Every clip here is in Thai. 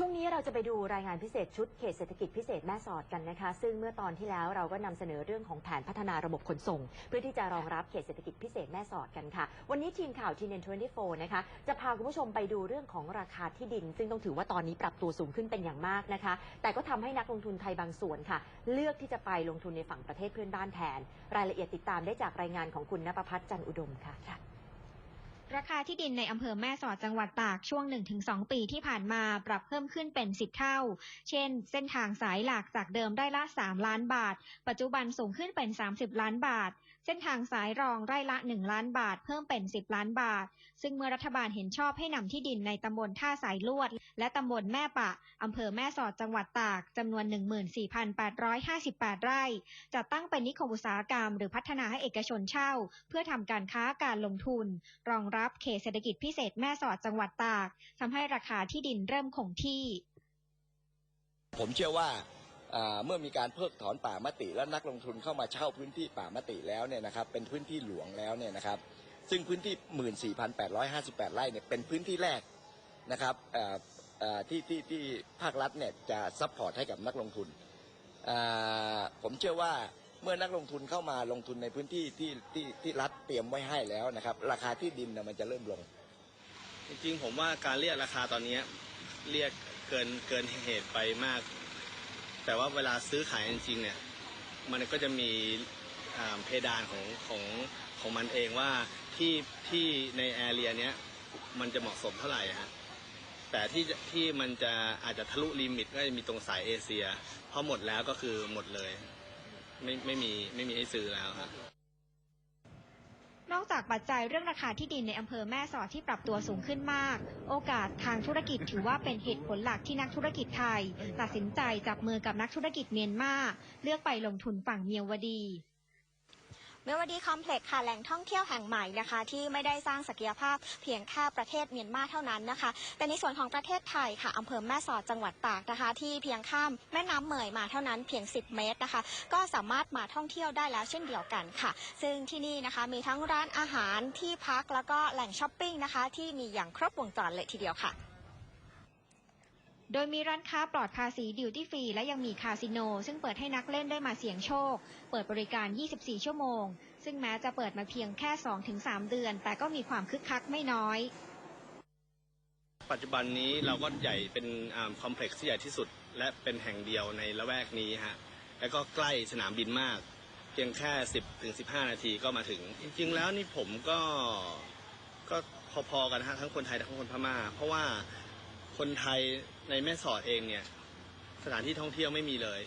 ช่วงนี้เราจะไปดูรายงานพิเศษชุดเขตเศรษฐกิจพิเศษแม่สอดกันนะคะ ซึ่งเมื่อตอนที่แล้วเราก็นำเสนอเรื่องของแผนพัฒนาระบบขนส่ง เพื่อที่จะรองรับเขตเศรษฐกิจพิเศษแม่สอดกันค่ะ วันนี้ทีมข่าวทีเอ็นทเวนตี้โฟนะคะจะพาคุณผู้ชมไปดูเรื่องของราคาที่ดิน ซึ่งต้องถือว่าตอนนี้ปรับตัวสูงขึ้นเป็นอย่างมากนะคะ แต่ก็ทำให้นักลงทุนไทยบางส่วนค่ะ เลือกที่จะไปลงทุนในฝั่งประเทศเพื่อนบ้านแทน รายละเอียดติดตามได้จากรายงานของคุณนภพัฒน์จันอุดมค่ะ ราคาที่ดินในอำเภอแม่สอดจังหวัดตากช่วง 1-2 ปีที่ผ่านมาปรับเพิ่มขึ้นเป็น 10 เท่า เช่น เส้นทางสายหลักจากเดิมได้ละ 3 ล้านบาท ปัจจุบันสูงขึ้นเป็น 30 ล้านบาท เส้นทางสายรองไร่ละ 1 ล้านบาท เพิ่มเป็น 10 ล้านบาท ซึ่งเมื่อรัฐบาลเห็นชอบให้นำที่ดินในตำบลท่าสายลวด และตำบลแม่ปะอำเภอแม่สอดจังหวัดตากจำนวน 14,858 ไร่จัดตั้งเป็นนิคมอุตสาหกรรม หรือพัฒนาให้เอกชนเช่า เพื่อทำการค้าการลงทุน รองรับรับเขตเศรษฐกิจพิเศษแม่สอดจังหวัดตากทำให้ราคาที่ดินเริ่มคงที่ ผมเชื่อว่าเมื่อมีการเพิกถอนป่ามติ และนักลงทุนเข้ามาเช่าพื้นที่ป่ามติแล้วเนี่ยนะครับเป็นพื้นที่หลวงแล้วเนี่ยนะครับ ซึ่งพื้นที่ 14,858 ไร่เนี่ยเป็นพื้นที่แรกนะครับที่ที่ที่ภาครัฐเนี่ยจะซัพพอร์ตให้กับนักลงทุนผมเชื่อว่า มื่อนักลงทุนเข้ามาลงทุนในพื้นที่ที่ที่ที่รัฐเตรียมไว้ให้แล้วนะครับ ราคาที่ดินน่ะมันจะเริ่มลง จริงๆ ผมว่าการเรียกราคาตอนนี้เรียกเกินเกินเหตุไปมาก แต่ว่าเวลาซื้อขายจริงๆเนี่ยมันก็จะมีเพดานของของของมันเองว่าที่ที่ในแอเรียเนี้ยมันจะเหมาะสมเท่าไหร่ฮะแต่ที่ที่มันจะอาจจะทะลุลิมิตก็จะมีตรงสายเอเชียพอหมดแล้วก็คือหมดเลย ไม่ไม่มีไม่มีให้ซื้อแล้วครับ นอกจากปัจจัยเรื่องราคาที่ดินในอำเภอแม่สอดที่ปรับตัวสูงขึ้นมาก โอกาสทางธุรกิจถือว่าเป็นเหตุผลหลักที่นักธุรกิจไทย ตัดสินใจจับมือกับนักธุรกิจเมียนมาเลือกไปลงทุนฝั่งเมียวดี เมวดีคอมเพล็กซ์ค่ะแหล่งท่องเที่ยวแห่งใหม่นะคะ ที่ไม่ได้สร้างศักยภาพเพียงแค่ประเทศเมียนมาเท่านั้นนะคะ แต่ในส่วนของประเทศไทยค่ะอำเภอแม่สอดจังหวัดตากนะคะ ที่เพียงข้ามแม่น้ำเหมยมาเท่านั้นเพียง 10 เมตรนะคะ ก็สามารถมาท่องเที่ยวได้แล้วเช่นเดียวกันค่ะ ซึ่งที่นี่นะคะมีทั้งร้านอาหารที่พักแล้วก็แหล่งช้อปปิ้งนะคะ ที่มีอย่างครบวงจรเลยทีเดียวค่ะ โดยมีร้านค้าปลอดภาษีดิวตี้ฟรีและยังมีคาสิโน ซึ่งเปิดให้นักเล่นได้มาเสี่ยงโชค เปิดบริการ 24 ชั่วโมง ซึ่งแม้จะเปิดมาเพียงแค่ 2-3 เดือน แต่ก็มีความคึกคักไม่น้อย ปัจจุบันนี้เราก็ใหญ่เป็นคอมเพล็กซ์ที่ใหญ่ที่สุด และเป็นแห่งเดียวในละแวกนี้ฮะแล้วก็ใกล้สนามบินมาก เพียงแค่ 10ถึง15 นาทีก็มาถึง จริง ๆ แล้วนี่ผมก็ก็พอๆกันฮะทั้งคนไทยทั้งคนพม่า เพราะว่าคนไทย ในแม่สอดเองเนี่ย สถานที่ท่องเที่ยวไม่มีเลย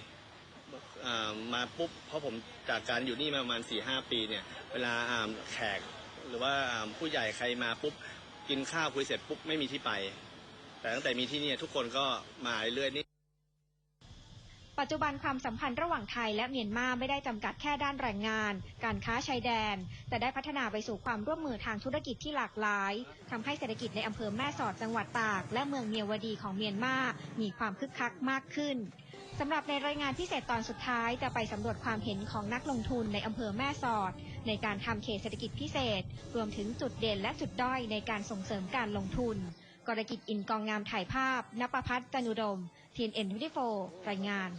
มาปุ๊บเพราะผมจากการอยู่นี่มาประมาณสี่ห้าปีเนี่ย เวลาแขกหรือว่าอ่าผู้ใหญ่ใครมาปุ๊บกินข้าวคุยเสร็จปุ๊บไม่มีที่ไป แต่ตั้งแต่มีที่นี่ทุกคนก็มาเรื่อยๆนี่ ปัจจุบันความสัมพันธ์ระหว่างไทยและเมียนมาไม่ได้จำกัดแค่ด้านแรงงาน การค้าชายแดน แต่ได้พัฒนาไปสู่ความร่วมมือทางธุรกิจที่หลากหลายทำให้เศรษฐกิจในอำเภอแม่สอดจังหวัดตาก และเมืองเมียวดีของเมียนมา มีความคึกคักมากขึ้นสำหรับในรายงานพิเศษตอนสุดท้ายจะไปสำรวจความเห็นของนักลงทุนในอำเภอแม่สอด ในการทำเขตเศรษฐกิจพิเศษ รวมถึงจุดเด่นและจุดด้อยในการส่งเสริมการลงทุนกรกิจอินกองงามถ่ายภาพนปพัฒน์จันุดมทีนเอ็นทรายงาน